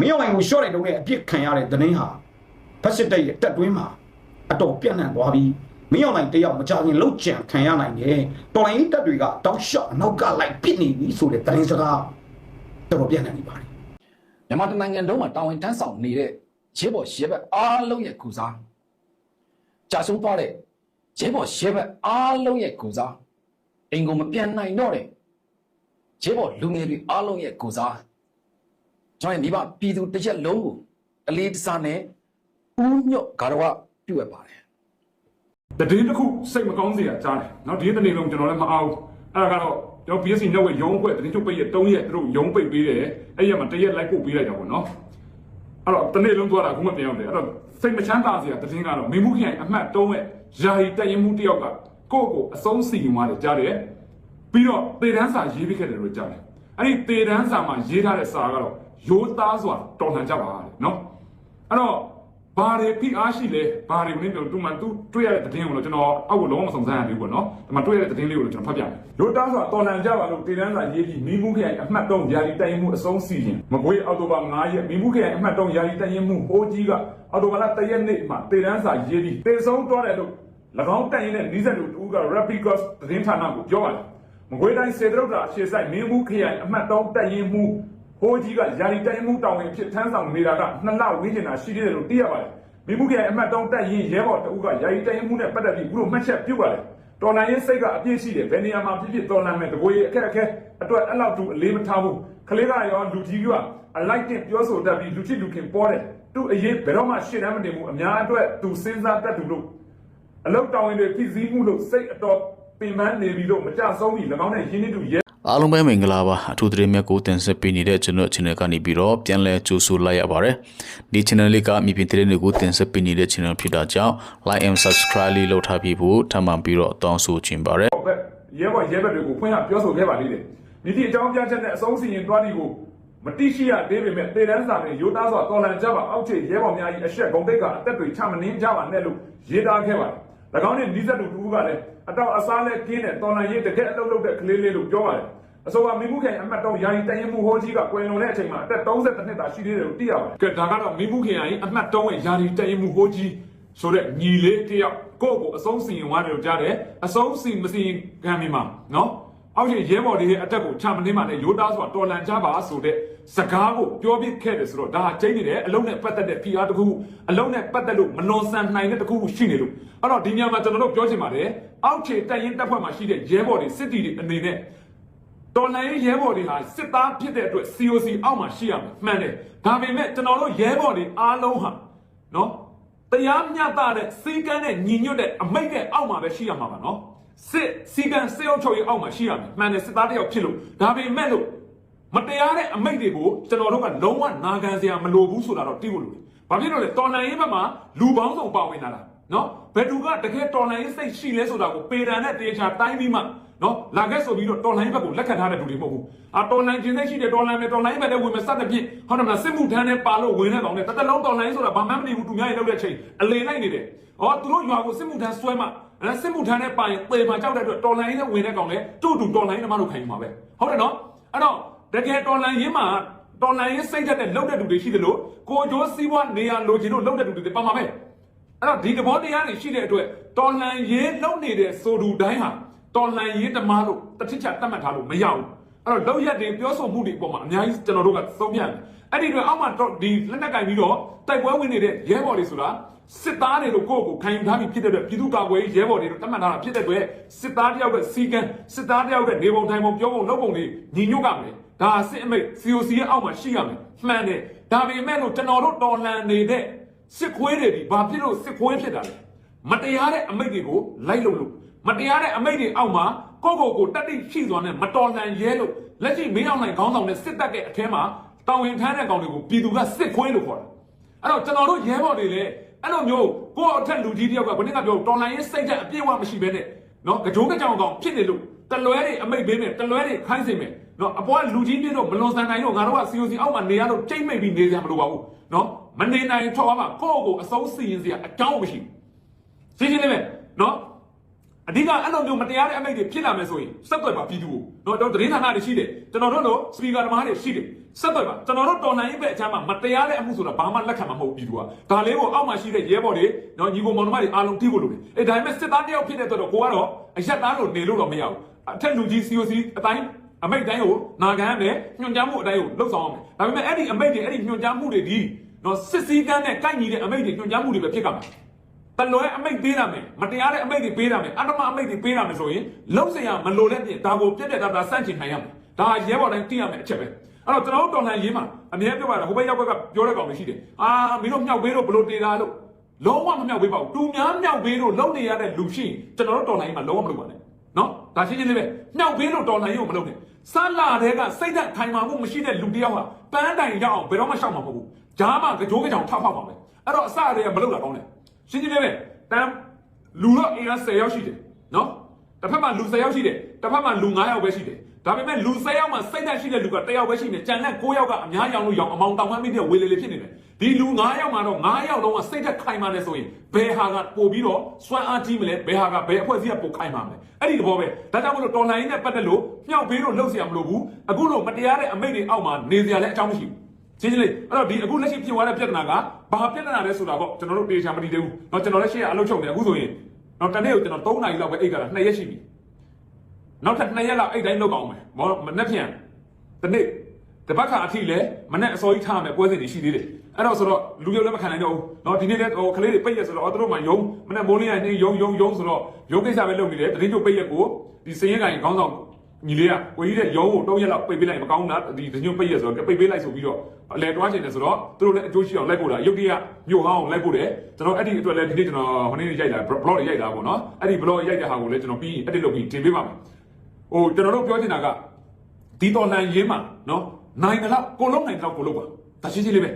မင်းအောင်လိုင်ကိုရှော့တဲ့တုန်းနဲ့အပြစ်ခံရတဲ့သတင်းဟာဖက်စစ်တပ်ရဲ့တက်တွင်းမှာအတော်ပြန့်နှံ့သွားပြီးမင်းအောင်လိုင်တယောက်မကြခင်လှုပ်ကြံခံရနိုင်တယ်တော်လိုင်းတပ်တွေကတောက်လျှောက်အနောက်ကလိုက်ပစ်နေပြီဆိုတဲ့သတင်းစကားတော်တော်ပြန့်နှံ့နေပါတယ်မြန်မာတိုင်းနိုင်ငံလုံးမှာတာဝန်ထမ်းဆောင်နေတဲ့ရဲဘော်ရဲဘက်အားလုံးရဲ့ကုစားကြာဆုံးသွားတဲ့ရဲဘော်ရဲဘက်အားလုံးရဲ့ကုစားအိမ်ကိုမပြန်နိုင်တော့တဲ့ရဲဘော်လူငယ်တွေအားလုံးရဲ့ကုစား ကျွန်တော်ဒီမှာပြည်သူတစ်ချက်လုံးကိုအလေးတစားနဲ့ဥညွတ်ဂါရဝပြုတ်ရပါတယ်တည်င်းတစ်ခုစိတ်မကောင်းစရာကြားတယ်နော်ဒီတနေ့လုံးကျွန်တော်လည်းမအောင်အဲ့ဒါကတော့ကျွန်တော် BSC နောက်ဝယ်ရုံးအဖွဲ့တည်င်းချုပ်ပိတ်ရဲ့3ရက်သူတို့ရုံးပိတ်ပေးတယ်အဲ့ရမှာ1ရက်လိုက်ပို့ပေးလိုက်တာပေါ့နော်အဲ့တော့တနေ့လုံးသွားတာအခုမှပြန်ရောက်တယ်အဲ့တော့စိတ်မချမ်းသာစရာတည်င်းကတော့မင်းမှုခိုင်အမှတ်3ရက်ယာယီတည်ရင်မှုတယောက်ကကိုယ့်ကိုအဆုံးစီရင်သွားတယ်ကြားတယ်ပြီးတော့တေတန်းစာရေးပေးခဲ့တယ်လို့ကြားတယ်အဲ့ဒီတေတန်းစာမှာရေးထားတဲ့စာကတော့ ရိုးသားစွာတော်လှန်ကြပါတဲ့နော်အဲ့တော့ဘာတွေဖိအားရှိလဲဘာတွေမင်းတို့တူမှသူတွေ့ရတဲ့သတင်းကိုတော့ကျွန်တော်အောက်ကိုလုံးဝမစုံစမ်းရဘူးပေါ့နော်ဒီမှာတွေ့ရတဲ့သတင်းလေးကိုတော့ကျွန်တော်ဖတ်ပြမယ်ရိုးသားစွာတော်လှန်ကြပါလို့တည်တန်းစာရေးပြီးမိမှုခရိုင်အမှတ်၃ယာယီတိုင်မှုအဆုံးစီရင်မကွေးအောက်တိုဘာ9ရက်မိမှုခရိုင်အမှတ်၃ယာယီတိုင်မှုဟိုးကြီးကအောက်တိုဘာလ3ရက်နေ့မှာတည်တန်းစာရေးပြီးတည်ဆုံးသွားတယ်လို့၎င်းတိုင်ရင်တဲ့နီးစပ်လူတူက Rapid Cross သတင်းဌာနကိုပြောပါတယ်မကွေးတိုင်းစေတရုတ်တာအခြေဆိုင်မင်းမှုခရိုင်အမှတ်၃တိုင်မှု ဟိုးကြီးကယာရီတိုင်မှုတောင်းဝင်ဖြစ်ထမ်းဆောင်နေတာကနှစ်လဝန်းကျင်တာရှိသေးတယ်လို့သိရပါတယ်မိမှုကအမတ်တောင်းတက်ရင်ရဲဘော်တအုပ်ကယာယီတိုင်မှုနဲ့ပတ်သက်ပြီးဘူးလို့မှတ်ချက်ပြုတ်ပါတယ်တော်လန်ရေးစိတ်ကအပြည့်ရှိတယ်ဘယ်နေရာမှာဖြစ်ဖြစ်တော်လန်မဲ့တကွေးအခက်အခဲအတွက်အဲ့လောက်တူအလေးမထားဘူးခလေးကရောလူကြီးကအလိုက်တင်ပြောဆိုတတ်ပြီးလူချစ်လူခင်ပေါ်တယ်သူ့အရေးဘယ်တော့မှရှင်းတမ်းမတင်ဘူးအများအတွက်သူစဉ်းစားတတ်သူလို့အလောက်တောင်းရင်တွေဖြစ်စည်းမှုလို့စိတ်အတော်ပင်ပန်းနေပြီလို့မကြဆုံးပြီ၎င်းနဲ့ရင်းနှီးသူရဲ အားလုံးပဲမင်္ဂလာပါအထူးသတင်းမြတ်ကိုတင်ဆက်ပေးနေတဲ့ကျွန်တော် channel ကနေပြီးတော့ပြန်လည်ကြိုဆိုလိုက်ရပါတယ်ဒီ channel လေးကမြေပြင်သတင်းတွေကိုတင်ဆက်ပေးနေတဲ့ channel ဖြစ်တာကြောင့် like and subscribe လေးလုပ်ထားပြီးဖို့ထပ်မံပြီးတော့တောင်းဆိုချင်ပါတယ်ဘက်ရဲဘော်ရဲဘက်တွေကိုဖွင့်ရပြောဆိုခဲ့ပါလိမ့်တယ်။မိသည့်အကြောင်းပြချက်နဲ့အဆုံးစီရင်သွားသည်ကိုမတိရှိရသေးပေမဲ့တေတန်းစာနဲ့ရိုးသားစွာတော်လန်ကြပါအောက်ခြေရဲဘော်များ၏အဆက်ဂုံတိတ်ကအသက်တွေချမနှင်းကြပါနဲ့လို့ရေးသားခဲ့ပါတယ်။၎ င်းနဲ့နီးစပ်သူတူကလည်းအတော့အစားနဲ့ကင်းတဲ့တော်လန်ရေးတကယ်အလုပ်လုပ်တဲ့ကလေးလေးလို့ပြောပါတယ်။အဆိုပါမိမှုခိုင်အမတ်တော့ယာယီတရင်မှုဟောကြီးကကွယ်လွန်တဲ့အချိန်မှာအသက်32နှစ်သာရှိသေးတယ်လို့သိရပါတယ်။ကဲဒါကတော့မိမှုခိုင်အမတ်တော့ရဲ့ယာယီတရင်မှုဟောကြီးဆိုတဲ့ညီလေးတယောက်ကိုယ့်ကိုအဆုံးစီရင်သွားတယ်လို့ကြားတယ်အဆုံးစီမစီရင်ခံမိမှာနော်အောက်ရှင်ရဲဘော်တွေရဲ့အတက်ကိုချမနှင်းမှနဲ့ရိုးသားစွာတော်လန်ကြပါဆိုတဲ့ စကားကိုပြောပြခဲ့တယ်ဆိုတော့ဒါဟာကျိန်းနေတယ်အလုံးနဲ့ပတ်သက်တဲ့ PR တခုအလုံးနဲ့ပတ်သက်လို့မလွန်ဆန်နိုင်တဲ့တခုရှိနေလို့အဲ့တော့ဒီညမှာကျွန်တော်တို့ပြောချင်ပါတယ်အောက်ခြေတက်ရင်တက်ဖွဲ့မှာရှိတဲ့ရဲဘော်တွေစစ်တီတွေအနေနဲ့တော်လိုင်းရဲဘော်တွေဟာစစ်သားဖြစ်တဲ့အတွက် COC အောက်မှာရှိရမယ်မှန်တယ်ဒါပေမဲ့ကျွန်တော်တို့ရဲဘော်တွေအားလုံးဟာနော်တရားမျှတတဲ့စီကန်းတဲ့ညီညွတ်တဲ့အမိတ်တဲ့အောက်မှာပဲရှိရမှာပါနော်စစ်စီကန်းစေအုပ်ချုပ်ရေးအောက်မှာရှိရမယ်မှန်တယ်စစ်သားတယောက်ဖြစ်လို့ဒါပေမဲ့လို့ မတရားတဲ့အမိတ်တွေကိုကျွန်တော်တို့ကလုံးဝနာခံစရာမလိုဘူးဆိုတာတော့သိဖို့လိုတယ်ဘာဖြစ်လို့လဲတော်လိုင်းရေးဘက်မှာလူပေါင်းစုံပါဝင်လာတာနော်ဘယ်သူကတကယ်တော်လိုင်းရေးစိတ်ရှိလဲဆိုတာကိုပေတံနဲ့တေချာတိုင်းပြီးမှနော်လာခဲ့ဆိုပြီးတော့တော်လိုင်းဘက်ကိုလက်ခံထားတဲ့လူတွေမဟုတ်ဘူးအာတော်လိုင်းကျင်းသိရှိတယ်တော်လိုင်းပဲတော်လိုင်းဘက်လည်းဝင်မစတဲ့ပြစ်ဟုတ်တယ်မလားစစ်မှုထမ်းနဲ့ပါလို့ဝင်တဲ့ကောင်နဲ့တသက်လုံးတော်လိုင်းဆိုတာဘာမှမနေဘူးသူများရေလောက်တဲ့ချိန်အလေလိုက်နေတယ်ဟောသူတို့ရွာကိုစစ်မှုထမ်းဆွဲမှအဲစစ်မှုထမ်းနဲ့ပါရင်ပေမှာကြောက်တဲ့အတွက်တော်လိုင်းနဲ့ဝင်တဲ့ကောင်လည်းတူတူတော်လိုင်းနဲ့မှလို့ခံယူမှာပဲဟုတ်တယ်နော်အဲ့တော့ တကယ်တော်လိုင်းရင်းမှာတော်လိုင်းရင်းစိတ်သက်တဲ့လောက်တဲ့လူတွေရှိတယ်လို့ကိုကျိုးစီးပွားနေရလိုချင်လို့လောက်တဲ့လူတွေပါမှာပဲအဲ့တော့ဒီသဘောတရားတွေရှိတဲ့အတွက်တော်လှန်ရေးလုပ်နေတဲ့ဆိုသူတိုင်းဟာတော်လှန်ရေးတမားလို့တတိချတတ်မှတ်ထားလို့မရဘူးအဲ့တော့လောက်ရက်တွေပြောဆိုမှုတွေအပေါ်မှာအများကြီးကျွန်တော်တို့ကသုံးပြတယ်အဲ့ဒီတော့အောက်မှာတော့ဒီလက်နက်ကင်ပြီးတော့တိုက်ပွဲဝင်နေတဲ့ရဲဘော်တွေဆိုတာစစ်သားတွေလို့ကိုယ့်ကိုခံယူထားပြီးဖြစ်တဲ့အတွက်ပြည်သူ့ကာကွယ်ရေးရဲဘော်တွေလို့တတ်မှတ်ထားတာဖြစ်တဲ့အတွက်စစ်သားတယောက်ရဲ့စီကံစစ်သားတယောက်ရဲ့နေပုံထိုင်ပုံပြောပုံလုပ်ပုံတွေညီညွတ်ကြမယ် ဒါစစ်အမိတ် COC ရဲ့အောက်မှာရှိရမယ်မှန်တယ်ဒါပေမဲ့လို့ကျွန်တော်တို့တော်လှန်နေတဲ့စစ်ခွေးတွေဒီဘာဖြစ်လို့စစ်ခွေးဖြစ်တာလဲမတရားတဲ့အမိတ်တွေကိုလိုက်လို့လို့မတရားတဲ့အမိတ်တွေအောက်မှာကိုယ့်ကိုယ်ကိုတတ်သိရှိစွာနဲ့မတော်လှန်ရဲလို့လက်ရှိမင်းအောင်နိုင်ခေါင်းဆောင်နဲ့စစ်တပ်ရဲ့အထဲမှာတောင်ဝင်ထမ်းတဲ့ကောင်တွေကိုပြည်သူကစစ်ခွေးလို့ခေါ်တာအဲ့တော့ကျွန်တော်တို့ရဲဘော်တွေလည်းအဲ့လိုမျိုးကိုယ့်အထက်လူကြီးတယောက်ကဘယ်နည်းကပြောတော်လှန်ရေးစိတ်ဓာတ်အပြည့်အဝမရှိဘဲနဲ့နော်ကြိုးကြောင်ကောင်ဖြစ်နေလို့တလွဲတွေအမိတ်ပေးမယ်တလွဲတွေခိုင်းစေမယ် နော်အပေါ်ကလူကြီးပြည့်တော့မလွန်ဆန်နိုင်တော့ငါတို့က COC အောက်မှာနေရတော့ကြိတ်မိတ်ပြီးနေကြမလို့ပါဘူးနော်မနေနိုင်ထောက်ပါကိုယ့်ကိုယ်အဆုံးစီရင်စရာအကြောင်းမရှိဘူးရှင်းရှင်းလေးပဲနော်အဓိကအဲ့လိုမျိုးမတရားတဲ့အမိန့်တွေဖြစ်လာမယ်ဆိုရင်စက်သွယ်ပါပြည်သူကိုတော့တော့သတင်းဌာနတွေရှိတယ်ကျွန်တော်တို့တို့စပီကာသမားတွေရှိတယ်စက်သွယ်ပါကျွန်တော်တို့တော်လှန်ရေးဘက်အချမ်းမှာမတရားတဲ့အမှုဆိုတာဘာမှလက်ခံမှာမဟုတ်ပြည်သူကဒါလေးကိုအောက်မှာရှိတဲ့ရဲဘော်တွေနော်ညီကိုမောင်နှမတွေအားလုံးထိဖို့လိုတယ်အဲဒါပေမဲ့စစ်သားတယောက်ဖြစ်တဲ့အတွက်တော့ကိုကတော့အရက်သားလို့နေလို့တော့မရဘူးအထက်လူကြီး COC အတိုင်း အမိတ်တိုင်းကိုနာခံရမယ်ညွှန်ကြားမှုအတိုင်းကိုလှုပ်ဆောင်အောင်မယ်ဒါပေမဲ့အဲ့ဒီအမိတ်တွေအဲ့ဒီညွှန်ကြားမှုတွေဒီနော်စစ်စည်းကမ်းနဲ့ကိုက်ညီတဲ့အမိတ်တွေညွှန်ကြားမှုတွေပဲဖြစ်ကြမှာတလွဲအမိတ်ပေးရမယ်မတရားတဲ့အမိတ်တွေပေးရမယ်အတ္တမအမိတ်တွေပေးရမယ်ဆိုရင်လုံးစရာမလိုတဲ့ပြင်ဒါကိုပြက်ပြက်သားသားစန့်ကျင်နိုင်ရမယ်ဒါရဲဘော်တိုင်းသိရမယ်အချက်ပဲအဲ့တော့ကျွန်တော်တို့တော်လှန်ရေးမှာအမြဲပြောရတာဟိုဘက်ရောက်ကပြောတဲ့ကောင်မရှိတယ်အာမင်းတို့မြောက်ပေးလို့ဘလို့တေတာလို့လုံးဝမမြောက်ပေးပါဘူးတူများမြောက်ပေးလို့လုံနေရတဲ့လူရှိကျွန်တော်တို့တော်လှန်ရေးမှာလုံးဝမလုပ်ပါနဲ့နော်ဒါရှင်းရှင်းလေးပဲမြောက်ပေးလို့တော်လှန်ရေးကိုမလုပ်နဲ့ စလာတဲ့ကစိတ်သက်ခိုင်မာမှုမရှိတဲ့လူတယောက်ဟာပန်းတိုင်ရောက်အောင်ဘယ်တော့မှရှောက်မှာမဟုတ်ဘူးဂျားမှကြောကြောင်ထောက်ဖောက်ပါမယ်အဲ့တော့အစအရေမလုပ်တာကောင်းတယ်ရှင်းရှင်းလေးပဲတမ်းလူတော့အင်အား10ယောက်ရှိတယ်နော်တစ်ဖက်မှာလူ10ယောက်ရှိတယ်တစ်ဖက်မှာလူ9ယောက်ပဲရှိတယ်ဒါပေမဲ့လူ10ယောက်မှာစိတ်ဓာတ်ရှိတဲ့လူက1ယောက်ပဲရှိနေကြံတဲ့9ယောက်ကအများရောင်လို့ရောင်အမောင်တောင်မှမိတဲ့ဝေလေလေဖြစ်နေတယ် ဒီလူ9ယောက်မှာတော့9ယောက်လုံးကစိတ်ဓာတ်ခိုင်မာတယ်ဆိုရင်ဘယ်ဟာကပို့ပြီးတော့စွမ်းအားကြီးမလဲဘယ်ဟာကဘယ်အဖွဲ့အစည်းကပိုခိုင်မာမလဲအဲ့ဒီသဘောပဲဒါကြောင့်မလို့တော်လိုင်းနဲ့ပတ်သက်လို့မြောက်ပေးလို့လှုပ်เสียမလို့ဘူးအခုလို့မတရားတဲ့အမိန့်တွေအောက်မှာနေစရာလည်းအကြောင်းမရှိဘူး ရှင်းရှင်းလေးအဲ့တော့ဒီအခုလက်ရှိဖြစ်သွားတဲ့ပြဿနာကဘာပြဿနာလဲဆိုတာပေါ့ကျွန်တော်တို့တေချာမတည်သေးဘူးเนาะကျွန်တော်လည်းရှေ့ကအလုပ်ချုပ်နေအခုဆိုရင်เนาะတနေ့ကိုကျွန်တော်3နာရီလောက်ပဲအိတ်ကြတာ2ရက်ရှိပြီနောက်ထပ်2ရက်လောက်အိတ်တိုင်းလုပ်အောင်မယ်မောမနေ့ပြန်တနေ့တပတ်ခါအထိလဲမနေ့အစောကြီးထားမယ်ပွဲစဉ်တွေရှိသေးတယ် အဲ့တော့ဆိုတော့လူရုပ်လည်းမခံနိုင်တော့ဘူးเนาะဒီနေ့လည်းဟိုကလေးတွေပိတ်ရဆိုတော့သူတို့မှယုံမနေ့မိုးလင်းရနေယုံယုံယုံဆိုတော့ယုံကိစ္စပဲလုပ်နေတယ်တတိကျပိတ်ရက်ကိုဒီစရင်ကန်ခေါင်းဆောင် ညီလေးကကိုကြီးတဲ့ရုံးကို၃ရက်လောက်ပိတ်ပေးလိုက်မကောင်းတာဒီဒညွန့်ပိတ်ရဆိုတော့ပိတ်ပေးလိုက်ဆိုပြီးတော့အလဲတွားချင်တယ်ဆိုတော့သူတို့လည်းအကျိုးရှိအောင်လိုက်ပို့တာရုပ်တရက်မြို့ဟောင်းအောင်လိုက်ပို့တယ်ကျွန်တော်အဲ့ဒီအတွက်လည်းဒီနေ့ကျွန်တော်ဟိုနေ့ရိုက်တာ blog ရိုက်တာပေါ့နော်အဲ့ဒီ blog ရိုက်တဲ့ဟာကိုလည်းကျွန်တော်ပြီး edit လုပ်ပြီးတင်ပေးပါမယ်ဟိုကျွန်တော်တို့ပြောချင်တာကဒီတော်နိုင်ရေးမှာနော်နိုင်တယ်လောက်ကိုလုံးနိုင်တယ်လောက်ကိုလုံးပါဒါရှင်းရှင်းလေးပဲ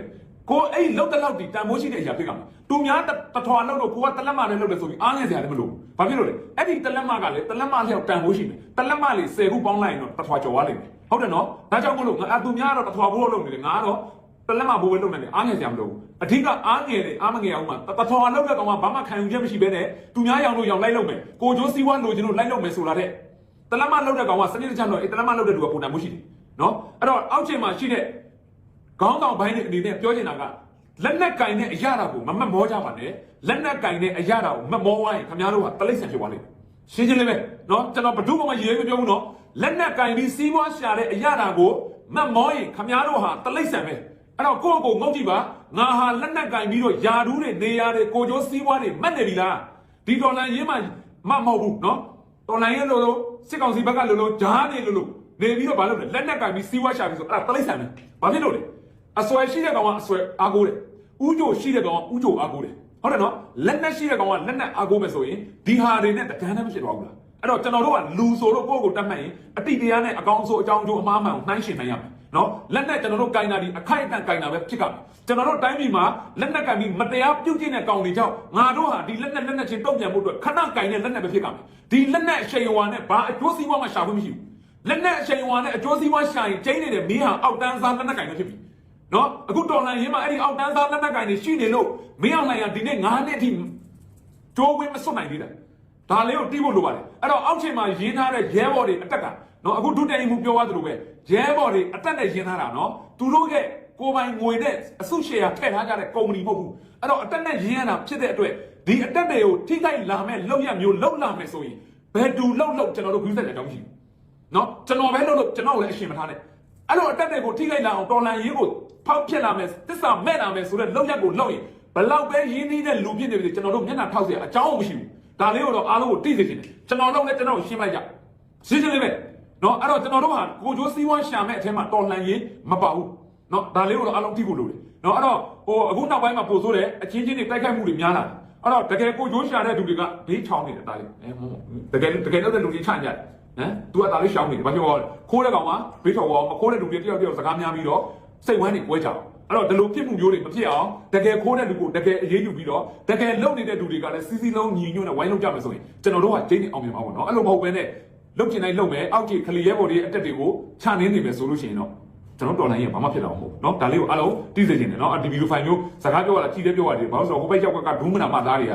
ကိုအဲ့လောက်တလောက်ဒီတန်ဖိုးရှိတဲ့အရာဖြစ်ကမှာသူများတထွာလောက်တော့ကိုကတလက်မနဲ့လောက်တယ်ဆိုပြီးအားငယ်စရာလည်းမလိုဘူးဘာဖြစ်လို့လဲအဲ့ဒီတလက်မကလည်းတလက်မလျောက်တန်ဖိုးရှိမယ်တလက်မလေး10ခုပေါင်းလိုက်ရင်တော့တထွာကျော်သွားလိမ့်မယ်ဟုတ်တယ်နော်ဒါကြောင့်မလို့ငါအသူများတော့တထွာဘိုးလုံးနေတယ်ငါကတော့တလက်မဘိုးပဲလုံးနေတယ်အားငယ်စရာမလိုဘူးအဓိကအားငယ်တယ်အားမငယ်အောင်မှတထွာလောက်တဲ့ကောင်ကဘာမှခံယူချက်မရှိဘဲနဲ့သူများရောင်လို့ရောင်လိုက်လို့မယ်ကိုကျိုးစီးပွားလိုချင်လို့လိုက်လို့မယ်ဆိုတာတဲ့တလက်မလောက်တဲ့ကောင်ကစနစ်တကျတော့အဲ့တလက်မလောက်တဲ့လူကပုံတန်မှုရှိတယ်နော်အဲ့တော့အောက်ခြေမှာရှိတဲ့ ခေါင်းဆောင်ပိုင်းတွေအနေနဲ့ပြောချင်တာကလက်နက်ကင်တဲ့အရာတာကိုမမက်မောကြပါနဲ့လက်နက်ကင်တဲ့အရာတာကိုမက်မောဝိုင်းခင်ဗျားတို့ကတလိမ့်ဆန်ဖြစ်သွားလိမ့်မယ်ရှင်းရှင်းလေးပဲเนาะကျွန်တော်ဘယ်သူမှမရေမပြောဘူးเนาะလက်နက်ကင်ပြီးစီးပွားရှာတဲ့အရာတာကိုမက်မောရင်ခင်ဗျားတို့ဟာတလိမ့်ဆန်ပဲအဲ့တော့ကိုယ့်ကိုယ်ငုတ်ကြည့်ပါငါဟာလက်နက်ကင်ပြီးတော့ယာဒူးတွေနေရာတွေကိုကျိုးစီးပွားတွေမက်နေပြီလားဒီဒေါ်လာရင်းမှမမဟုတ်ဘူးเนาะဒေါ်လာရင်းလို့လို့စစ်ကောင်စီဘက်ကလို့လို့ဂျားနေလို့လို့နေပြီးတော့ဘာလုပ်လဲလက်နက်ကင်ပြီးစီးပွားရှာပြီးဆိုအဲ့ဒါတလိမ့်ဆန်ပဲဘာဖြစ်လို့လဲ အစွဲရှိတဲ့ကောင်ကအစွဲအားကိုးတယ်ဥကြိုရှိတဲ့ကောင်ကဥကြိုအားကိုးတယ်ဟုတ်တယ်နော်လက်နက်ရှိတဲ့ကောင်ကလက်နက်အားကိုးမယ်ဆိုရင်ဒီဟာတွေနဲ့တကန်းနဲ့မဖြစ်တော့ဘူးလားအဲ့တော့ကျွန်တော်တို့ကလူဆိုတော့ကိုယ့်ကိုတတ်မှတ်ရင်အတိတရားနဲ့အကောင်ဆိုအကြောင်းကျိုးအမှားမှန်ကိုနှိုင်းရှင်နိုင်ရမယ်နော်လက်နက်ကျွန်တော်တို့ကင်တာဒီအခိုက်အတန့်ကင်တာပဲဖြစ်ကမယ်ကျွန်တော်တို့တိုင်းပြည်မှာလက်နက်ကင်ပြီးမတရားပြုတ်ကျင့်တဲ့ကောင်တွေကြောင့်ငါတို့ဟာဒီလက်နက်လက်နက်ချင်းတုံ့ပြန်မှုအတွက်ခဏကင်တဲ့လက်နက်ပဲဖြစ်ကမယ်ဒီလက်နက်အရှိန်အဝါနဲ့ဘာအကျိုးစီးပွားမှရှာဖို့မရှိဘူးလက်နက်အရှိန်အဝါနဲ့အကျိုးစီးပွားရှာရင်ကျင်းနေတဲ့မင်းဟာအောက်တန်းစားလက်နက်ကင်ပဲဖြစ်ပြီ နော်အခုတော်လှန်ရေးမှာအဲ့ဒီအောက်တန်းသားလက်နက်ကင်တွေရှိနေလို့မင်းအောင်နိုင်ကဒီနေ့9နှစ်အထိကြိုးဝင်းမစွတ်နိုင်သေးတာဒါလေးကိုတီးဖို့လိုပါတယ်အဲ့တော့အောက်ချိန်မှာရင်းထားတဲ့ရဲဘော်တွေအတက်ကနော်အခုဒုတိယမှုပြောသွားသလိုပဲရဲဘော်တွေအတက်နဲ့ရင်းထားတာနော်သူတို့ရဲ့ကိုယ်ပိုင်ငွေနဲ့အစုရှယ်ယာထည့်ထားကြတဲ့ကုမ္ပဏီမဟုတ်ဘူးအဲ့တော့အတက်နဲ့ရင်းရတာဖြစ်တဲ့အတွက်ဒီအတက်တွေကိုထိခိုက်လာမဲ့လောက်ရမျိုးလောက်လာမဲ့ဆိုရင်ဘယ်တူလောက်လောက်ကျွန်တော်တို့ဂရုစိုက်တဲ့အကြောင်းရှိဘူးနော်ကျွန်တော်ပဲလုပ်လို့ကျွန်တော်လည်းအရှင်မထားနဲ့ အဲ့လိုအတက်တွေကိုထိခိုက်လာအောင်တော်လန်ရေးကိုဖောက်ဖြစ်လာမယ်တစ္ဆာမဲ့လာမယ်ဆိုတဲ့လောက်ရက်ကိုလောက်ရင်ဘလောက်ပဲရင်းနှီးတဲ့လူဖြစ်နေပြီကျွန်တော်တို့မျက်နှာထောက်เสียအကြောင်းမရှိဘူးဒါလေးကိုတော့အားလုံးကိုတိစေချင်တယ်ကျွန်တော်တို့လည်းကျွန်တော်ကိုရှင်းလိုက်ကြရှင်းရှင်းလေးပဲနော်အဲ့တော့ကျွန်တော်တို့ဟာကိုကျိုးစီးပွားရှာမဲ့အထက်မှာတော်လန်ရေးမပါဘူးနော်ဒါလေးကိုတော့အားလုံးသိဖို့လိုတယ်နော်အဲ့တော့ဟိုအခုနောက်ပိုင်းမှာပို့ဆိုးတယ်အချင်းချင်းတွေတိုက်ခိုက်မှုတွေများလာတယ်အဲ့တော့တကယ်ကိုကျိုးရှာတဲ့လူတွေကဘေးချောင်းနေတယ်ဒါလေးအဲမဟုတ်တကယ်တကယ်တော့တဲ့လူတွေချကြတယ် ဟမ်သူကဒါလေးရှောင်းနေတယ်ဘာဖြစ်လို့ခိုးတဲ့ကောင်ကဘေးထော်ကောင်မခိုးတဲ့လူတွေတယောက်တယောက်စကားများပြီးတော့စိတ်ဝမ်းနေပွဲကြအောင်အဲ့တော့ဒီလိုဖြစ်မှုမျိုးတွေမဖြစ်အောင်တကယ်ခိုးတဲ့လူကိုတကယ်အေးအေးယူပြီးတော့တကယ်လုံနေတဲ့လူတွေကလည်းစီစီလုံးညီညွတ်နဲ့ဝိုင်းလုံးကြမယ်ဆိုရင်ကျွန်တော်တို့ကကျင်းနေအောင်မြင်ပါဘောနော်အဲ့လိုမဟုတ်ဘဲနဲ့လုံချင်တိုင်းလုံမယ်အောက်ကြီးခလီရဲဘော်တွေအတက်တွေကိုခြံနေနေမယ်ဆိုလို့ရှိရင်တော့ကျွန်တော်တော်လိုင်းရင်ဘာမှဖြစ်တော့မဟုတ်เนาะဒါလေးကိုအားလုံးသိစေချင်တယ်เนาะဒီဗီဒီယိုဖိုင်မျိုးစကားပြောရတာကြည့်တယ်ပြောရတယ်ဘာလို့ဆိုတော့ဟိုဘက်ရောက်ကဒူးမနာမသားတွေက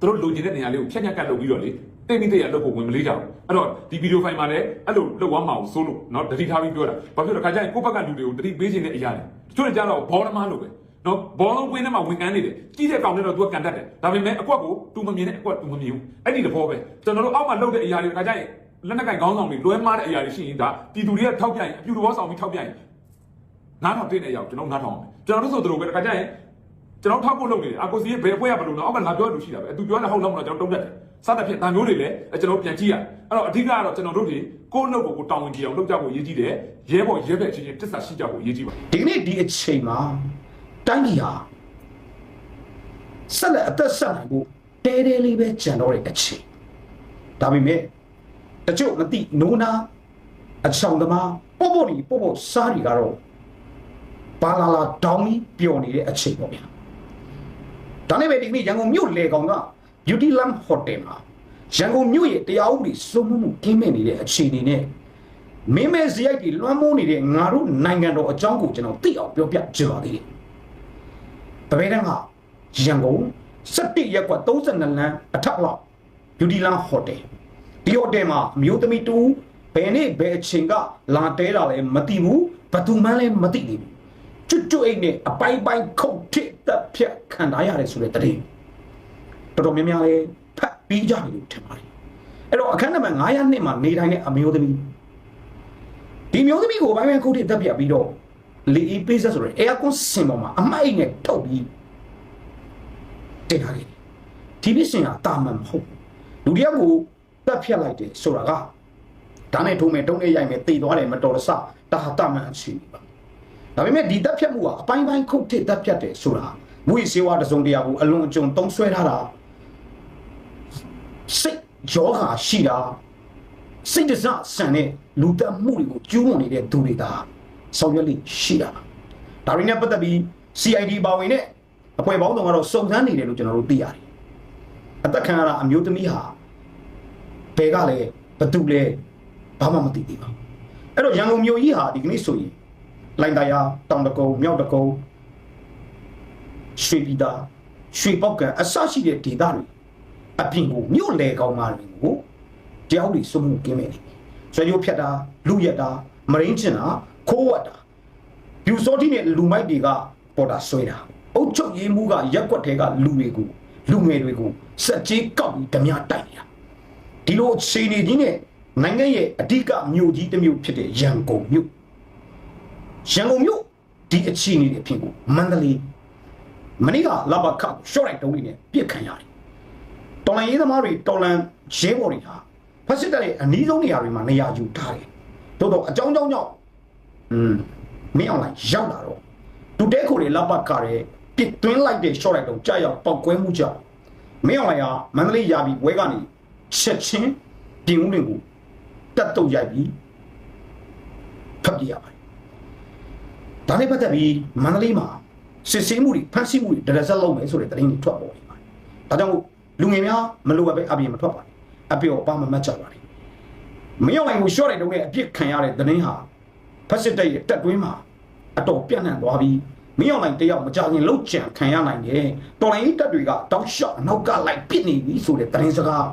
သူတို့လိုချင်တဲ့နေရာလေးကိုဖြတ်ညက်ကတ်လုပ်ပြီးတော့လေ တိတ်မိတိတ်ရလုပ်ဖို့ဝင်မလေးကြဘူးအဲ့တော့ဒီဗီဒီယိုဖိုင်မှာလည်းအဲ့လိုလုပ်ဝမ်းမအောင်စိုးလို့နော်တတိထားပြီးပြောတာဘာဖြစ်လို့ခါကြရင်ကိုယ့်ဘက်ကလူတွေကိုတတိပေးခြင်းနဲ့အရာတယ်တချို့တွေကြတော့ဘောဓမားလို့ပဲနော်ဘောလုံးကွင်းထဲမှာဝင်ကန်းနေတယ်ကြီးတဲ့ကောင်နဲ့တော့သူကကန်တတ်တယ်ဒါပေမဲ့အကွက်ကိုသူမမြင်တဲ့အကွက်သူမမြင်ဘူးအဲ့ဒီသဘောပဲကျွန်တော်တို့အောက်မှာလှုပ်တဲ့အရာတွေခါကြရင်လက်နက်ကင်ခေါင်းဆောင်တွေလွဲမှားတဲ့အရာတွေရှိရင်ဒါပြည်သူတွေကထောက်ပြရင်အပြူတော်ဆောင်ပြီးထောက်ပြရင်နားထောင်တဲ့နေရာကိုကျွန်တော်နားထောင်အောင်ကျွန်တော်တို့ဆိုသူတို့ပဲခါကြရင်ကျွန်တော်ထောက်ဖို့လုပ်နေတယ်အကိုစီရဲ့ဘယ်အဖွဲ့ကဘယ်လိုလဲအောက်ကလာပြောလို့ရှိတာပဲသူပြောတာဟုတ်လားမဟုတ်လားကျွန်တော်တုံ့တက်တယ် စသဖြင့်ဒါမျိုးတွေလည်းကျွန်တော်ပြန်ကြည့်ရအဲ့တော့အဓိကတော့ကျွန်တော်တို့တွေကိုယ့်နှုတ်ကိုကိုတောင်းဝင်ကြည့်အောင်လုပ်ကြဖို့ရည်ကြီးတယ်ရဲဘော်ရဲဘက်ချင်းချင်းတစ္ဆာရှိကြဖို့ရည်ကြီးပါဒီကနေ့ဒီအချိန်မှာတိုင်းပြည်ဟာဆက်လက်အသက်ဆက်နိုင်ဖို့တဲတဲလေးပဲကြံတော့တဲ့အချိန်ဒါပေမဲ့တချို့မသိနိုးနာအချောင်သမားပေါ့ပေါ့ဒီပေါ့ပေါ့စားတွေကတော့ဘာလာလာတောင်းပြီးပျော်နေတဲ့အချိန်ပေါ့ဗျာဒါနဲ့ပဲဒီကနေ့ရန်ကုန်မြို့လေကောင်က Beauty Lamp Hotel မှာရန်ကုန်မြို့ရဲ့တရားဥပဒေစိုးမိုးမှုကင်းမဲ့နေတဲ့အခြေအနေနဲ့မင်းမဲဇယိုက်တွေလွှမ်းမိုးနေတဲ့ငါတို့နိုင်ငံတော်အကြောင်းကိုကျွန်တော်သိအောင်ပြောပြချင်ပါသေးတယ်။တပည့်တန်းကရန်ကုန်17ရက်ကွာ32လမ်းအထက်လောက်ယူဒီလန်ဟိုတယ်ဒီဟိုတယ်မှာအမျိုးသမီးတူဘယ်နေ့ဘယ်အချိန်ကလာတဲတာလဲမသိဘူးဘယ်သူမှလည်းမသိသေးဘူးကျွတ်ကျွတ်အိတ်နဲ့အပိုင်းပိုင်းခုတ်ထစ်တက်ဖြတ်ခံထားရတယ်ဆိုတဲ့တည်း တော်တော်များများလေးဖတ်ပြီးကြတယ်လို့ထင်ပါတယ်အဲ့တော့အခန်းနံပါတ်902မှာနေထိုင်တဲ့အမျိုးသမီးဒီမျိုးသမီးကိုဘိုင်းဘိုင်းခုတ်ထိတက်ပြတ်ပြီးတော့လီအီပေးဆက်ဆိုရယ် air con စင်ပေါ်မှာအမိုက်နဲ့ထုတ်ပြီးတင်ထားတယ်ဒီပစ္စင်ကတာမန်မဟုတ်ဘူးလူတယောက်ကိုတက်ဖြတ်လိုက်တယ်ဆိုတာကဒါနဲ့ထုံးမယ်တုံးနဲ့ရိုက်မယ်တေသွားတယ်မတော်တဆတာဟာတာမန်အခြေအနေပါဒါပေမဲ့ဒီတက်ဖြတ်မှုကအပိုင်းပိုင်းခုတ်ထိတက်ဖြတ်တယ်ဆိုတာမူရီစေဝါတစုံတရာကိုအလွန်အကျွံတုံးဆွဲထားတာ စိတ်ယောဂါရှိတာစိတ်တစဆန်တဲ့လူတက်မှုတွေကိုကျူးလွန်နေတဲ့သူတွေဒါဆောင်ရွက်လိရှိတာပါဒါတွေနဲ့ပတ်သက်ပြီး CID ပါဝင်တဲ့အဖွဲ့ပေါင်းစုံကတော့စုံစမ်းနေတယ်လို့ကျွန်တော်တို့သိရတယ်အသက်ခံရတာအမျိုးသမီးဟာဘယ်ကလဲဘသူလဲဘာမှမသိသေးပါဘူးအဲ့တော့ရန်ကုန်မြို့ကြီးဟာဒီကနေ့ဆိုရင်လိုင်တရာတောင်တကုံမြောက်တကုံရွှေပြည်သာရွှေပောက်ကံအစရှိတဲ့ဒေသတွေ အပြင်ကိုမြို့လေကောင်းမာတွေကိုတရားဥပဒေစိုးမိုးကင်းမဲ့နေဆွေရိုးဖြတ်တာလူရက်တာမရင်းချင်တာခိုးဝတ်တာပြူစောတိနဲ့လူမိုက်တွေကပေါ်တာဆွဲတာအုတ်ချုပ်ရေးမှုကရက်ွက်ထဲကလူတွေကိုလူငယ်တွေကိုစက်ကြီးကောက်ပြီးဓမြတိုက်နေတာဒီလိုအခြေအနေကြီးနဲ့နိုင်ငံရဲ့အဓိကမြို့ကြီးတစ်မြို့ဖြစ်တဲ့ရန်ကုန်မြို့ရန်ကုန်မြို့ဒီအခြေအနေတွေအဖြစ်ကိုမန္တလေးမနေ့ကလဘခရှော့လိုက်တုံးလေးနဲ့ပြစ်ခံရတယ် တော်လန်ရေးသမားတွေတော်လန်ရဲဘော်တွေဟာဖက်စစ်တပ်ရဲ့အနီးဆုံးနေရာတွေမှာနေရာယူထားတယ်။တိုးတော့အကြောင်းကြောင်းကြောင့်อืมမင်းအောင်လိုက်ရောက်လာတော့တူတဲခိုတွေလက်ပတ်ကားတဲ့ပစ်သွင်းလိုက်တဲ့ short လိုက်တော့ကြာရောက်ပောက်ကွဲမှုကြောင့်မင်းအောင်လိုက်ဟာမန္တလေးရာပြီးဝဲကနေချက်ချင်းပြင်ဦးလင်ကိုတက်တော့ရိုက်ပြီးဖတ်ပြရပါတယ်။ဒါနဲ့ပတ်သက်ပြီးမန္တလေးမှာစစ်ဆေးမှုတွေဖမ်းဆီးမှုတွေတရဇက်လုံးမယ်ဆိုတဲ့သတင်းတွေထွက်ပေါ်နေပါတယ်။ဒါကြောင့်မို့ လူငယ်များမလိုအပ်ပဲအပြင်မထွက်ပါနဲ့။အပြောအပါမမတ်ကြပါနဲ့။မင်းအောင်လိုက်ကိုရှော့တဲ့တုန်းကအပြစ်ခံရတဲ့သတင်းဟာဖက်စစ်တပ်ရဲ့တက်တွင်းမှာအတော်ပြန့်နှံ့သွားပြီးမင်းအောင်လိုက်တယောက်မကြခင်လှုပ်ကြံခံရနိုင်တယ်။တော်လိုင်းကြီးတပ်တွေကတောက်လျှောက်အနောက်ကလိုက်ပစ်နေပြီဆိုတဲ့သတင်းစကား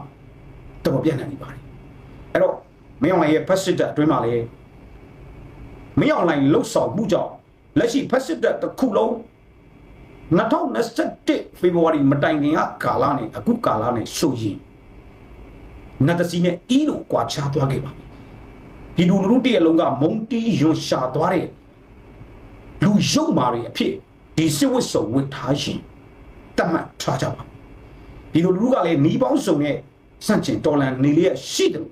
တော်ပြန့်နှံ့နေပါတယ်။အဲ့တော့မင်းအောင်လိုက်ရဲ့ဖက်စစ်တပ်အတွင်းမှာလည်းမင်းအောင်လိုက်လှုပ်ဆောင်မှုကြောင့်လက်ရှိဖက်စစ်တပ်တစ်ခုလုံး 2021ဖေဖော်ဝါရီမတိုင်ခင်ကကာလနဲ့အခုကာလနဲ့ဆိုရင်နတ်တစီနဲ့အီးလို့ကွာခြားသွားခဲ့ပါပြီဒီလူလူတည်းအလုံးကမုံတီးယွန်ရှာသွားတဲ့လူရုပ်မာတွေအဖြစ်ဒီစစ်ဝတ်စုံဝတ်ထားရှင်တတ်မှတ်ထားကြပါဒီလူလူကလည်းနီးပေါင်းစုံနဲ့စန့်ကျင်တော်လန်နေလျက်ရှိတယ်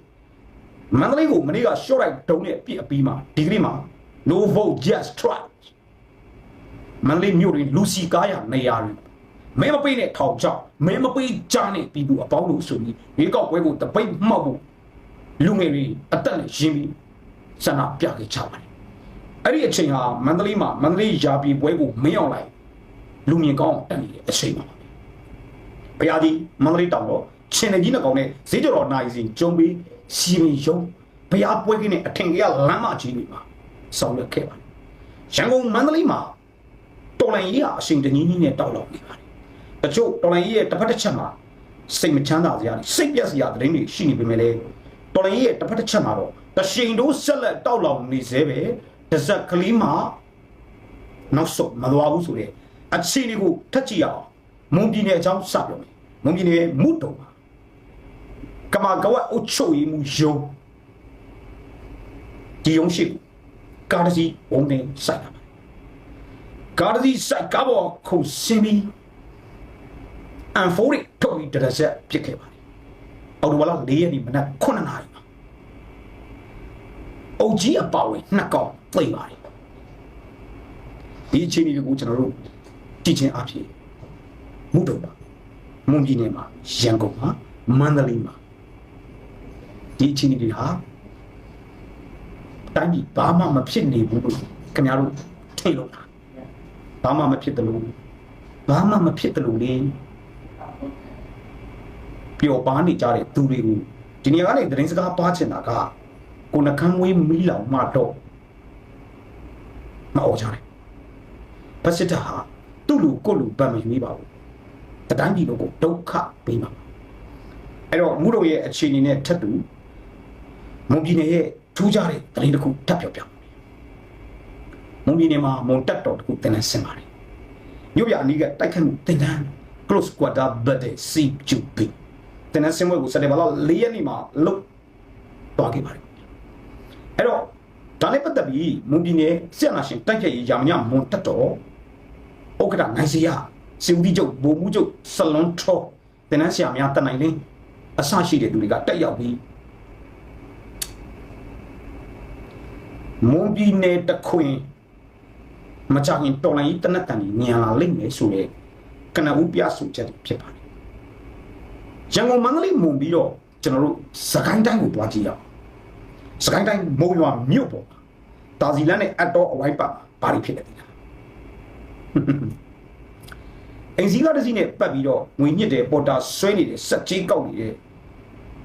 မန္တလေးကိုမနေ့ကရှော့လိုက်တုံးနဲ့ပြစ်အပြီးမှာဒီကနေ့မှာ no vote just try မန္တလေးမြို့တွင်လူစီကားရနေရာတွေမဲမပေးနဲ့ထောင်ချောက်မဲမပေးကြားနဲ့ပြည်သူအပေါင်းလို့ဆိုပြီးရေကောက်ပွဲကိုတပိတ်မှောက်ဖို့လူငယ်တွေအသက်နဲ့ရင်းပြီးဆန္ဒပြခဲ့ကြပါတယ်အဲ့ဒီအချိန်ဟာမန္တလေးမှာမန္တလေးရာပြည်ပွဲကိုမင်းအောင်လိုက်လူမြင်ကောင်းတက်နေတဲ့အချိန်ပါဘုရားကြီးမန္တလေးတောင်တော့ရှင်နေကြီးနှကောင်နဲ့ဈေးကြော်တော်နိုင်စီကျုံပြီးစီမင်ယုံဘုရားပွဲကင်းနဲ့အထင်ကြီးလမ်းမကြီးတွေမှာဆောင်ရွက်ခဲ့ပါတယ်ရန်ကုန်မန္တလေးမှာ တော်လိုင်းကြီးဟာအရှင်တကြီးကြီးနဲ့တောက်လောက်နေပါတယ်။တချို့တော်လိုင်းကြီးရဲ့တစ်ဖက်တစ်ချက်မှာစိတ်မချမ်းသာစရာတွေစိတ်ပြက်စရာသတင်းတွေရှိနေပေမဲ့လည်းတော်လိုင်းရဲ့တစ်ဖက်တစ်ချက်မှာတော့တရှိန်တို့ဆက်လက်တောက်လောင်နေသေးပဲတစ်စက်ကလေးမှာနောက်ဆုံးမသွားဘူးဆိုတဲ့အခြေအနေကိုထက်ကြည့်ရအောင်မွန်ပြည်နယ်အကြောင်းစပြောမယ်မွန်ပြည်နယ်မုတ်တုံမှာကမာကဝတ်အုတ်ချုပ်ရေးမှုယုံဒီယုံရှိကားတစ်စီးဝုန်းနေစိုက်တာ ကားတစ်စီးစိုက်ကားပေါ်ခုန်စင်းပြီးအန်ဖိုးရီထုတ်ပြီးတရဆက်ပြစ်ခဲ့ပါတယ်အော်တိုဝလာ၄ရက်ဒီမနက်9နာရီမှာအုတ်ကြီးအပါဝင်နှစ်ကောင်သိမ့်ပါတယ်ဒီအချိန်ကြီးကိုကျွန်တော်တို့တည်ချင်းအဖြစ်မှုတော့ပါမွန်ပြည်နယ်မှာရန်ကုန်မှာမန္တလေးမှာဒီအချိန်ကြီးဟာတိုင်းပြည်ဘာမှမဖြစ်နေဘူးလို့ခင်ဗျားတို့ထင်လို့လား ဘာမှမဖြစ်တယ်လို့ဘာမှမဖြစ်တယ်လို့လေပျော်ပါနေကြတဲ့သူတွေကိုဒီနေရာကနေသတင်းစကားပါချင်တာကကိုနှကမ်းမွေးမီးလောင်မှတော့မအောင်ကြတယ်ဘတ်စစ်တာဟာသူ့လူကိုယ့်လူပတ်မရွေးပါဘူးတတိုင်းပြည်လုံးကိုဒုက္ခပေးမှာအဲ့တော့မူတော်ရဲ့အခြေအနေနဲ့ထပ်တူမွန်ပြည်နယ်ရဲ့ထူးခြားတဲ့သတင်းတစ်ခုထပ်ပြောပြ မွန်ပြည်နယ်မှာမွန်တက်တော်တစ်ခုတင်နေဆင်ပါတယ်မြို့ပြအနီးကတိုက်ခတ်မှုတင်တန်း close quarter birthday CQB တင်နေဆင်ပွဲကိုစတယ်ဘာလို့၄ရက်နေ့မှာလုတ်သွားခဲ့ပါတယ်အဲ့တော့ဒါနဲ့ပတ်သက်ပြီးမွန်ပြည်နယ်ဆက်နာရှင်တိုက်ခိုက်ရေးရာမညမွန်တက်တော်ဥက္ကဋ္ဌနိုင်စီရစီဦးဒီချုပ်ဘိုလ်မှုချုပ်ဆလွန်ထောတင်နေဆရာများတက်နိုင်လင်းအဆရှိတဲ့သူတွေကတက်ရောက်ပြီးမွန်ပြည်နယ်တခွင် မကြခင်တော်လိုင်းတနက်တန်ကြီးညံလာလိမ့်မယ်ဆိုတဲ့ကနဦးပြဆိုချက်ဖြစ်ပါတယ်ရန်ကုန်မန္တလေးမွန်ပြီးတော့ကျွန်တော်တို့စကိုင်းတိုင်းကိုတွားကြည့်ရအောင်စကိုင်းတိုင်းမုံရွာမြို့ပေါ်တာစီလန်းနဲ့အတော်အဝိုင်းပတ်ဘာတွေဖြစ်နေလဲအင်စီကတစီနဲ့ပတ်ပြီးတော့ငွေညစ်တယ်ပေါ်တာဆွဲနေတယ်စက်ကြီးကောက်နေတယ်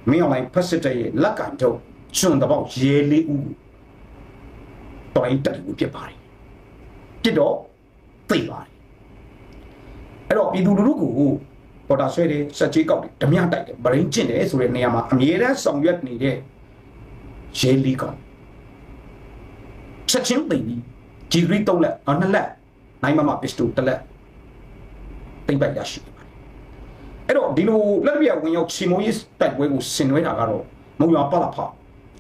မင်းအွန်လိုင်းဖက်စစ်တဲ့ရဲ့လက်ကန်တော့ကျွန်းတော့ရဲလေးဦးတော်ရင်တက်ကိုပြစ်ပါတယ် ပြစ်တော့သိပါတယ်အဲ့တော့ပြည်သူလူထုကိုပေါ်တာဆွဲတယ်စက်ကြီးကောက်တယ်ဓမြတိုက်တယ်ဗရင်းကျင့်တယ်ဆိုတဲ့နေရာမှာအမြဲတမ်းဆောင်ရွက်နေတဲ့ရဲလေးကောင်ချက်ချင်းသိပြီဂျီဂရီ၃လက်အနှစ်လက်နိုင်မမပစ္စတိုတစ်လက်သိမ့်ပိုက်ရရှိတယ်အဲ့တော့ဒီလိုလက်ပြဝင်ရောက်ချီမိုးရေးတိုက်ပွဲကိုဆင်နွှဲတာကတော့မုံရွာပလဖ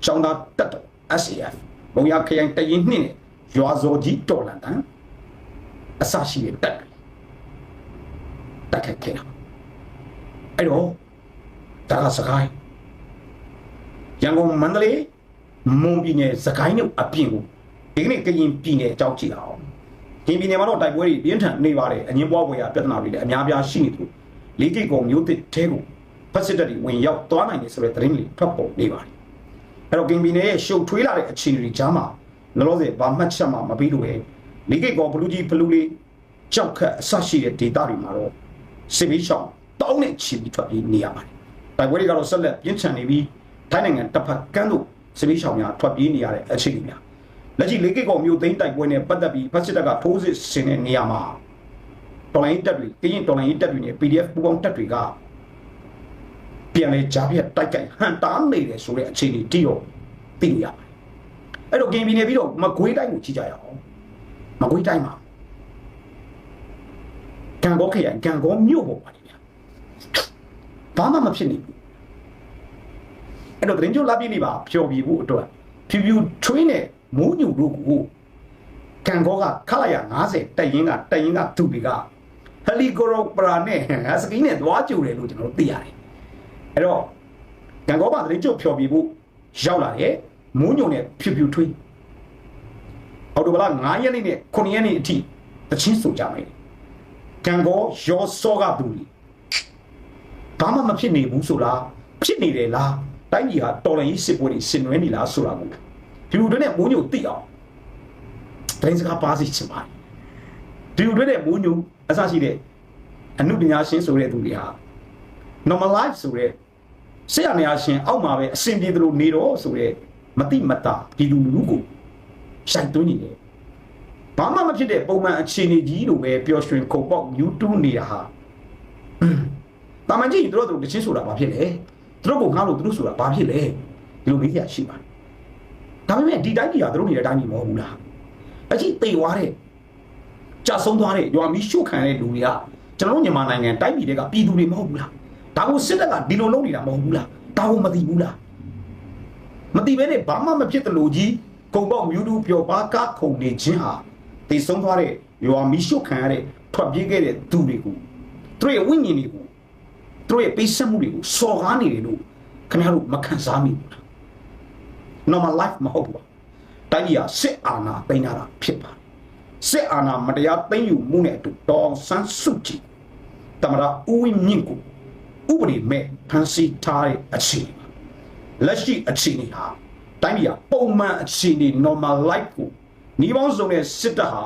ကျောင်းသားတက်တော် SAF မုံရွာခရိုင်တရင်နှင်းနဲ့ ရွာစော်ကြီးတော်လန်တန်အစရှိတဲ့တက်တက်ခက်ခဲတာအဲ့တော့ဒါကစကိုင်းရန်ကုန်မန္တလေးမွန်ပြည်နယ်စကိုင်းတို့အပြင်ကိုဒီကနေ့ကရင်ပြည်နယ်အကြောင်းကြည့်အောင်ကရင်ပြည်နယ်မှာတော့တိုက်ပွဲတွေပြင်းထန်နေပါတယ်အငင်းပွားပွဲရပြဿနာတွေလည်းအများပြားရှိနေတယ်လေးကိတ်ကောင်မျိုးတစ်တဲကိုဖက်စစ်တပ်တွေဝင်ရောက်သွားနိုင်တယ်ဆိုတဲ့သတင်းတွေထွက်ပေါ်နေပါတယ်အဲ့တော့ကင်ပီနယ်ရဲ့ရှုပ်ထွေးလာတဲ့အခြေအနေကြားမှာ လောလောဆယ်ဘာမှတ်ချက်မှမပြီးလို့ပဲလေးကိတ်ကောင်ဘလူးကြီးဘလူးလေးကြောက်ခတ်အဆရှိတဲ့ဒေတာတွေမှာတော့စစ်ဘေးရှောင်တောင်းနဲ့ချီပြီးထွက်ပြေးနေရပါတယ်တိုက်ပွဲတွေကတော့ဆက်လက်ပြင်းထန်နေပြီးထိုင်းနိုင်ငံတပ်ဖက်ကမ်းတို့စစ်ဘေးရှောင်များထွက်ပြေးနေရတဲ့အခြေအနေများလက်ရှိလေးကိတ်ကောင်မျိုးသိန်းတိုက်ပွဲနဲ့ပတ်သက်ပြီးဖက်စစ်တပ်ကထိုးစစ်ဆင်တဲ့နေရာမှာတော်လိုင်းတက်တွေကရင်တော်လိုင်းတက်တွေနဲ့ PDF ပူပေါင်းတက်တွေကပြန်လဲကြားပြတ်တိုက်ကြိုက်ဟန်တားနေတယ်ဆိုတဲ့အခြေအနေတိတော့သိရပါတယ် အဲ့တော့ဂိမ်းပြည်နေပြီးတော့မကွေးတိုင်းကိုကြည့်ကြရအောင်မကွေးတိုင်းမှာကံကောခရိုင်ကံကောမြို့ပေါ်ပါတယ်ဗျာဘာမှမဖြစ်နေဘူးအဲ့တော့တင်ကြလာပြနေပါဖြော်ပြဖို့အတွက်ဖြူဖြူထွင်းနဲ့မိုးညူတို့ကိုကံကောကခလာရ90တက်ရင်ကတက်ရင်ကသူတွေကဟယ်လီကောပရာနဲ့စကီးနဲ့သွားကြိုတယ်လို့ကျွန်တော်တို့သိရတယ်အဲ့တော့ကံကောကတရင်ကျုပ်ဖြော်ပြဖို့ရောက်လာတယ် မိုးညုံနဲ့ဖြူဖြူထွေးအော်တိုဘလာ9ရက်နေ့နဲ့9ရက်နေ့အထိတချင်းဆိုကြမယ်ကံကောရောစောကသူလီဘာမှမဖြစ်နေဘူးဆိုလားဖြစ်နေတယ်လားတိုင်းပြည်ဟာတော်လိုင်းစစ်ပွဲတွေဆင်နွှဲနေလားဆိုတာကိုဒီလိုတွေနဲ့မိုးညုံသိအောင်တိုင်းစကားပါစီချင်ပါတယ်ဒီလိုတွေနဲ့မိုးညုံအစရှိတဲ့အမှုပညာရှင်ဆိုတဲ့သူတွေဟာ normalize ဆိုတဲ့ဆရာနေရာရှင်အောက်မှာပဲအစဉ်ပြေသလိုနေတော့ဆိုတဲ့ မတိမတာဒီလူလူကိုရှိုက်သွင်းနေတယ်ဘာမှမဖြစ်တဲ့ပုံမှန်အခြေအနေကြီးလိုပဲပျော်ရွှင်ခုန်ပေါက် YouTube နေတာဟာတာမန်ကြီးတို့တို့တချင်းဆိုတာဘာဖြစ်လဲသူတို့ကငါ့လို့သူတို့ဆိုတာဘာဖြစ်လဲဒီလိုမေးရရှိပါတယ်ဒါပေမဲ့ဒီတိုင်းကြီးကသူတို့နေတဲ့အတိုင်းကြီးမဟုတ်ဘူးလားအကြီးတေသွားတဲ့ကြာဆုံးသွားတဲ့ရွာမီရှုခံတဲ့လူတွေကကျွန်တော်တို့မြန်မာနိုင်ငံတိုင်းပြည်တွေကပြည်သူတွေမဟုတ်ဘူးလားဒါကိုစစ်တပ်ကဒီလိုလုပ်နေတာမဟုတ်ဘူးလားဒါကိုမသိဘူးလား မသိဘဲနဲ့ဘာမှမဖြစ်တဲ့လူကြီးကုံပေါက်မြူးတူပျော်ပါကခုန်နေခြင်းဟာတည်ဆုံးသွားတဲ့ရွာမီရှုခံရတဲ့ထွက်ပြေးခဲ့တဲ့သူတွေကိုသူတို့ရဲ့ဝိညာဉ်တွေကိုသူတို့ရဲ့ပေးဆက်မှုတွေကိုစော်ကားနေတယ်လို့ခင်ဗျားတို့မခံစားမိဘူးလား normal life မဟုတ်ဘူးပါတိုင်းပြည်ဟာစစ်အာဏာသိမ်းရတာဖြစ်ပါတယ်စစ်အာဏာမတရားသိမ်းယူမှုနဲ့အတူတော်အောင်ဆန်းစုကြည်တမရဦးဝင်းမြင့်ကိုဥပဒေမဲ့ဖန်ဆီးထားတဲ့အခြေအနေ လက်ရှိအခြေအနေဟာတိုင်းပြည်ဟာပုံမှန်အခြေအနေ normal life ကိုနှီးပေါင်းစုံတဲ့စစ်တပ်ဟာ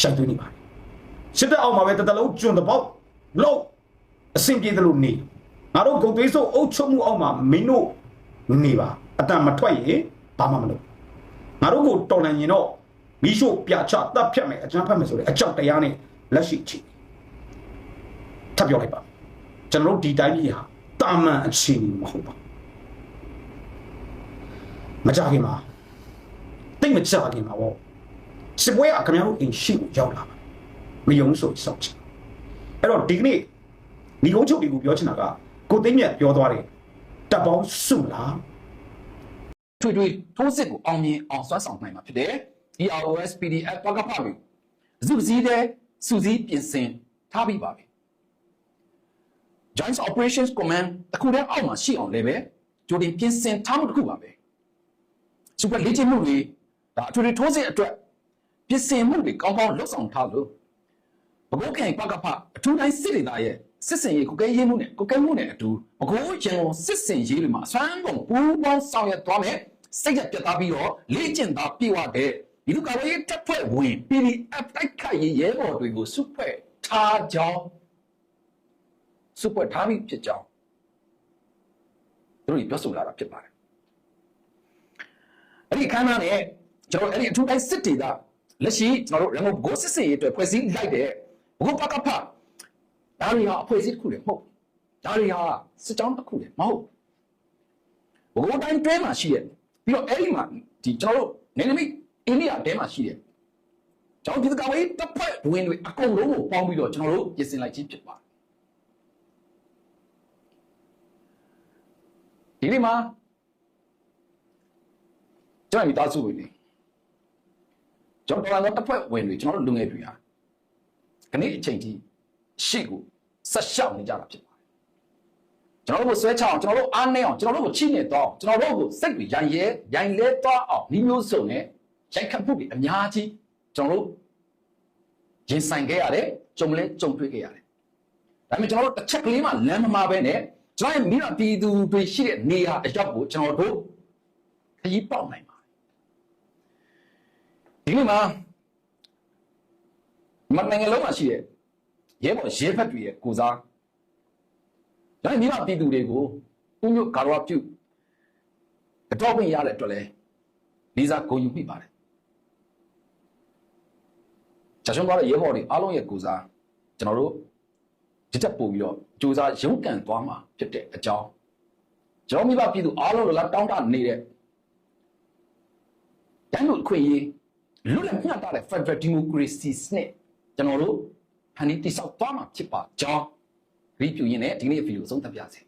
ရှိုက်သွင်းနေပါတယ်စစ်တပ်အောက်မှာပဲတစ်တလုံးကျွန်းတပေါက်လို့အဆင်ပြေတယ်လို့နေငါတို့ဂုံသွေးစုပ်အုပ်ချုပ်မှုအောက်မှာမင်းတို့နေပါအတန်မထွက်ရင်ဘာမှမလုပ်ငါတို့ကိုတော်လန်ရင်တော့မိရှို့ပြချတပ်ဖြတ်မယ်အကြမ်းဖက်မယ်ဆိုတဲ့အကြောက်တရားနဲ့လက်ရှိချီထပ်ပြောလိုက်ပါကျွန်တော်တို့ဒီတိုင်းကြီးဟာတာမန်အခြေအနေမဟုတ်ပါ မကြခင်မှာတိတ်မကြခင်မှာပေါ့စစ်ပွဲကခင်ဗျားတို့အိမ်ရှိကိုရောက်လာပါမယုံဆိုစောက်ချင်အဲ့တော့ဒီကနေ့ဒီကုန်းချုပ်တွေကိုပြောချင်တာကကိုသိမ့်မြတ်ပြောသွားတယ်တပ်ပေါင်းစုလားထွေထွေထိုးစစ်ကိုအောင်မြင်အောင်ဆွမ်းဆောင်နိုင်မှာဖြစ်တယ် EROS PDF ပကဖတွေဇုစည်းတဲ့စူစည်းပြင်ဆင်ထားပြီးပါပြီ Joint Operations Command တစ်ခုတည်းအောက်မှာရှိအောင်လည်းပဲကြိုတင်ပြင်ဆင်ထားမှုတစ်ခုပါပဲ Super လေ့ကျင့်မှုတွေဒါအထွေထွေထိုးစစ်အတွက်ပြင်ဆင်မှုတွေကောင်းကောင်းလုပ်ဆောင်ထားလို့ဘကုတ်ခိုင်ပကဖအထူးတိုင်းစစ်ဒေသရဲ့စစ်စင်ရေးကိုကဲရေးမှုနဲ့ကိုကဲမှုနဲ့အတူဘကုတ်ရန်ကုန်စစ်စင်ရေးတွေမှာအစွမ်းကုန်ပူးပေါင်းဆောင်ရွက်သွားမယ်စိတ်ရပြတ်သားပြီးတော့လေ့ကျင့်သားပြေဝတဲ့ဒီလူကာဝေးတပ်ဖွဲ့ဝင် PDF တိုက်ခိုက်ရေးရဲဘော်တွေကိုစုဖွဲ့ထားကြောင်းစုဖွဲ့ထားပြီးဖြစ်ကြောင်းသူတို့ပြောဆိုလာတာဖြစ်ပါတယ် အဲ့ဒီခန်းသားနဲ့ကျွန်တော်အဲ့ဒီအထူးတိုင်းစစ်ဒေသလက်ရှိကျွန်တော်တို့ရန်ကုန်ဘိုးစစ်စင်ရေးအတွက်ဖွဲ့စည်းလိုက်တဲ့ဘိုးပကဖဒါတွေဟာအဖွဲ့အစည်းတစ်ခုလည်းမဟုတ်ဘူးဒါတွေဟာစစ်ကြောင်းတစ်ခုလည်းမဟုတ်ဘူးဘိုးတိုင်းတွဲမှာရှိရဲ့ပြီးတော့အဲ့ဒီမှာဒီကျွန်တော်တို့နေနမိတ်အိန္ဒိယတဲမှာရှိတယ်ကျွန်တော်ဒီကဝေးတစ်ဖက်ဝင်တွေအကုန်လုံးကိုပေါင်းပြီးတော့ကျွန်တော်တို့ပြင်ဆင်လိုက်ခြင်းဖြစ်ပါတယ်ဒီနေ့မှာ ကျွန်တော်မိသားစုဝင်တွေကျွန်တော်တို့တစ်ဖက်ဝင်တွေကျွန်တော်တို့လူငယ်တွေဟာခဏအချိန်ကြီးရှေ့ကိုဆက်ရှောက်နေကြတာဖြစ်ပါတယ်ကျွန်တော်တို့ကိုဆွဲချအောင်ကျွန်တော်တို့အားနေအောင်ကျွန်တော်တို့ကိုချိနေတော့ကျွန်တော်တို့ကိုစိတ်တွေရိုင်ရဲရိုင်လဲသွားအောင်ဒီမျိုးစုံနဲ့ရိုက်ခတ်မှုတွေအများကြီးကျွန်တော်တို့ရင်ဆိုင်ခဲ့ရတယ်ကြုံလဲကြုံတွေ့ခဲ့ရတယ်ဒါပေမဲ့ကျွန်တော်တို့တစ်ချက်ကလေးမှလမ်းမမှာပဲနဲ့ကျွန်တော်ရဲ့မိဘပြည်သူတွေရှိတဲ့နေရာအရောက်ကိုကျွန်တော်တို့ခရီးပေါက်နိုင်ပါတယ် ဒီနေ့မှာမတ်နိုင်ငံလုံးမှာရှိတဲ့ရဲဘော်ရဲဘက်တွေရဲ့ကိုစားဒါမိဘပြည်သူတွေကိုဥမျိုးကာရဝပြုတော့ပြင်ရတဲ့အတွက်လဲလေးစားဂုဏ်ယူမိပါတယ်ဂျာရှုံးသွားတဲ့ရဲဘော်တွေအားလုံးရဲ့ကိုစားကျွန်တော်တို့ဒီတက်ပို့ပြီးတော့စူးစမ်းရုန်းကန်သွားမှာဖြစ်တဲ့အကြောင်းကျွန်တော်မိဘပြည်သူအားလုံးလာတောင်းတနေတဲ့တန်းလို့အခွင့်အရေး လွတ်လပ်မျှတတဲ့ Federal Democracy စနစ်ကျွန်တော်တို့ဖန်တီးတိဆောက်သွားမှာဖြစ်ပါကြောင်း review ရင်းနဲ့ဒီနေ့ဗီဒီယိုအဆုံးသတ်ပြစေ